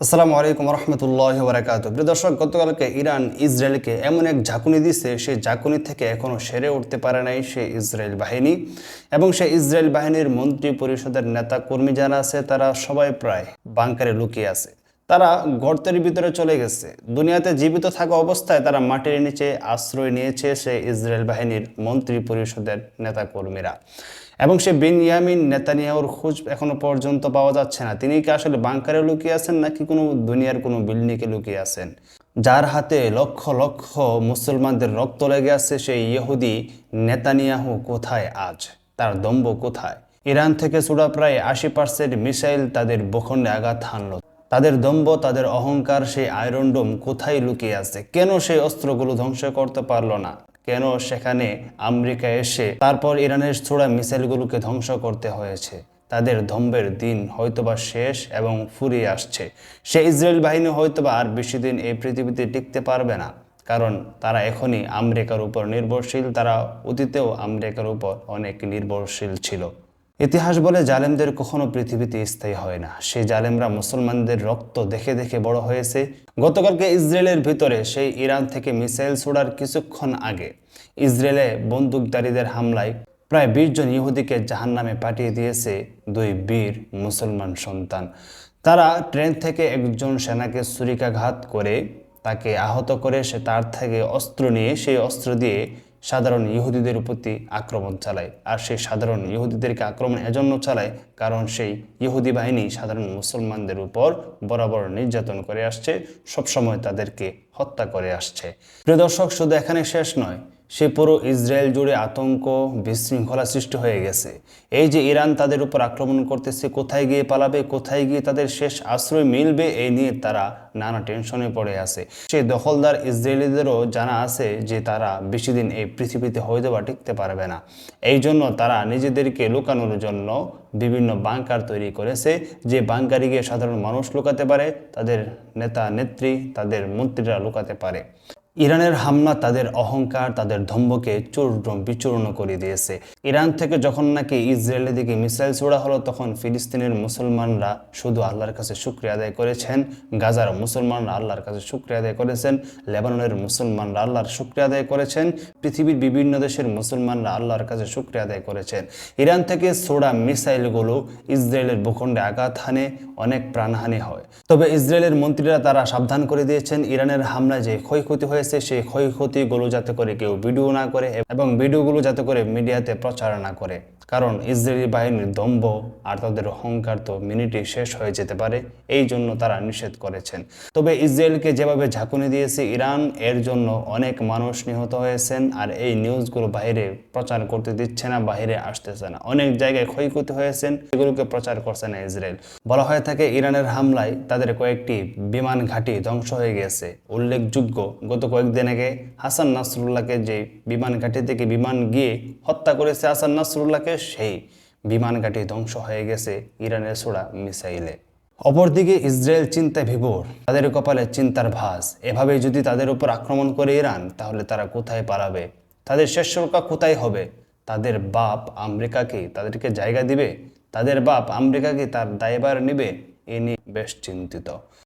আসসালামু আলাইকুম রহমতুল্লাহ বরাকাত প্রিয় দর্শক, গতকালকে ইরান ইসরায়েলকে এমন এক ঝাঁকুনি দিছে সেই ঝাঁকুনি থেকে এখনও সেরে উঠতে পারে নাই সে ইসরায়েল বাহিনী। এবং সে ইসরায়েল বাহিনীর মন্ত্রী পরিষদের নেতা কর্মী যারা আছে, তারা সবাই প্রায় বাংকারে লুকিয়ে আছে। তারা গর্তের ভিতরে চলে গেছে। দুনিয়াতে জীবিত থাকা অবস্থায় তারা মাটির নিচে আশ্রয় নিয়েছে সে ইসরায়েল বাহিনীর মন্ত্রী পরিষদের নেতা কর্মীরা এবং সে বিনয়ামিন নেতানিয়াহুর খোঁজ এখনও পর্যন্ত পাওয়া যাচ্ছে না। তিনি কি আসলে বাংকারে লুকিয়ে আছেন নাকি কোনো দুনিয়ার কোনো বিল্ডিংয়ে লুকিয়ে আছেন? যার হাতে লক্ষ লক্ষ মুসলমানদের রক্ত লেগে আছে সেই ইহুদি নেতানিয়াহু কোথায় আজ? তার দম্ব কোথায়? ইরান থেকে চূড়া প্রায় আশি পার্সেন্ট মিসাইল তাদের ভূখণ্ডে আঘাত হানল। তাদের দম্ভ, তাদের অহংকার, সেই আয়রন ডোম কোথায় লুকিয়ে আছে? কেন সেই অস্ত্রগুলো ধ্বংস করতে পারল না? কেন সেখানে আমেরিকা এসে তারপর ইরানের ছোড়া মিসাইলগুলোকে ধ্বংস করতে হয়েছে? তাদের ধম্বের দিন হয়তোবা শেষ এবং ফুরিয়ে আসছে। সে ইসরায়েল বাহিনী হয়তোবা আর বেশি দিন এই পৃথিবীতে টিকতে পারবে না, কারণ তারা এখনই আমেরিকার উপর নির্ভরশীল, তারা অতীতেও আমেরিকার উপর অনেক নির্ভরশীল ছিল। ইতিহাস বলে জালেমদের কখনো পৃথিবীতে স্থায়ী হয় না। সেই জালেমরা মুসলমানদের রক্ত দেখে দেখে বড় হয়েছে। গতকালকে ইসরায়েলের ভিতরে সেই ইরান থেকে মিসাইল ছোড়ার কিছুক্ষণ আগে ইসরায়েলে বন্দুকধারীদের হামলায় প্রায় বিশ জন ইহুদিকে জাহান্নামে পাঠিয়ে দিয়েছে দুই বীর মুসলমান সন্তান। তারা ট্রেন থেকে একজন সেনাকে ছুরিকাঘাত করে তাকে আহত করে সে তার থেকে অস্ত্র নিয়ে সেই অস্ত্র দিয়ে সাধারণ ইহুদিদের প্রতি আক্রমণ চালায়। আর সেই সাধারণ ইহুদিদেরকে আক্রমণ এজন্য চালায় কারণ সেই ইহুদি বাহিনী সাধারণ মুসলমানদের উপর বরাবর নির্যাতন করে আসছে, সবসময় তাদেরকে হত্যা করে আসছে। প্রিয় দর্শক, শুধু এখানে শেষ নয় সে পুরো ইসরায়েল জুড়ে আতঙ্ক, বিশৃঙ্খলা সৃষ্টি হয়ে গেছে। এই যে ইরান তাদের উপর আক্রমণ করতেছে, কোথায় গিয়ে পালাবে, কোথায় গিয়ে তাদের শেষ আশ্রয় মিলবে, এই নিয়ে তারা নানা টেনশনে পড়ে আছে। সেই দখলদার ইসরায়েলিদেরও জানা আছে যে তারা বেশি দিন এই পৃথিবীতে হয়তো বা টিকতে পারবে না। এই জন্য তারা নিজেদেরকে লুকানোর জন্য বিভিন্ন বাংকার তৈরি করেছে, যে বাংকারে গিয়ে সাধারণ মানুষ লুকাতে পারে, তাদের নেতা নেত্রী তাদের মন্ত্রীরা লুকাতে পারে। ইরানের হামলা তাদের অহংকার, তাদের ধম্বকে চূর্ণ বিচূর্ণ করে দিয়েছে। ইরান থেকে যখন নাকি ইসরায়েলের দিকে মিসাইল ছোড়া হলো, তখন ফিলিস্তিনের মুসলমানরা শুধু আল্লাহর কাছে শুক্রিয়া আদায় করেছেন। গাজার মুসলমানরা আল্লাহর কাছে শুক্রিয়া আদায় করেছেন। লেবাননের মুসলমানরা আল্লাহর শুক্রিয়া আদায় করেছেন। পৃথিবীর বিভিন্ন দেশের মুসলমানরা আল্লাহর কাছে শুক্রিয়া আদায় করেছেন। ইরান থেকে ছোড়া মিসাইলগুলো ইসরায়েলের ভূখণ্ডে আঘাত হানে, অনেক প্রাণহানি হয়। তবে ইসরায়েলের মন্ত্রীরা তারা সাবধান করে দিয়েছেন, ইরানের হামলায় যে ক্ষয়ক্ষতি হয়েছে সেই ক্ষয়ক্ষতিগুলো যাতে করে কেউ ভিডিও না করে এবং ভিডিওগুলো যাতে করে মিডিয়াতে প্রচার না করে। কারণ ইসরায়েলি বাহিনীর দম্ভ আর তাদের অহংকার তো মিনিটে শেষ হয়ে যেতে পারে, এই জন্য তারা নিষেধ করেছেন। তবে ইসরায়েলকে যেভাবে ঝাঁকুনি দিয়েছে ইরান, এর জন্য অনেক মানুষ নিহত হয়েছেন আর এই নিউজগুলো বাইরে প্রচার করতে দিচ্ছে না বাইরে আসতেছে না। অনেক জায়গায় ক্ষয়ক্ষতি হয়েছেন, এগুলোকে প্রচার করছে না ইসরায়েল। বলা হয়ে থাকে ইরানের হামলায় তাদের কয়েকটি বিমান ঘাঁটি ধ্বংস হয়ে গেছে। উল্লেখযোগ্য, গত কয়েকদিন আগে হাসান নাসরুল্লাহকে যে বিমান ঘাঁটি থেকে বিমান গিয়ে হত্যা করেছে হাসান নাসরুল্লাহকে সেই বিমান ঘাঁটি ধ্বংস হয়ে গেছে ইরানের ছোড়া মিসাইলে। অপরদিকে ইসরায়েল চিন্তায় বিভোর তাদের কপালে চিন্তার ভাস এভাবে যদি তাদের উপর আক্রমণ করে ইরান, তাহলে তারা কোথায় পালাবে? তাদের শেষ রক্ষা কোথায় হবে? তাদের বাপ আমেরিকাকে তাদেরকে জায়গা দিবে? তাদের বাপ আমেরিকাকে তার দায়ভার নেবে? এ নিয়ে বেশ চিন্তিত।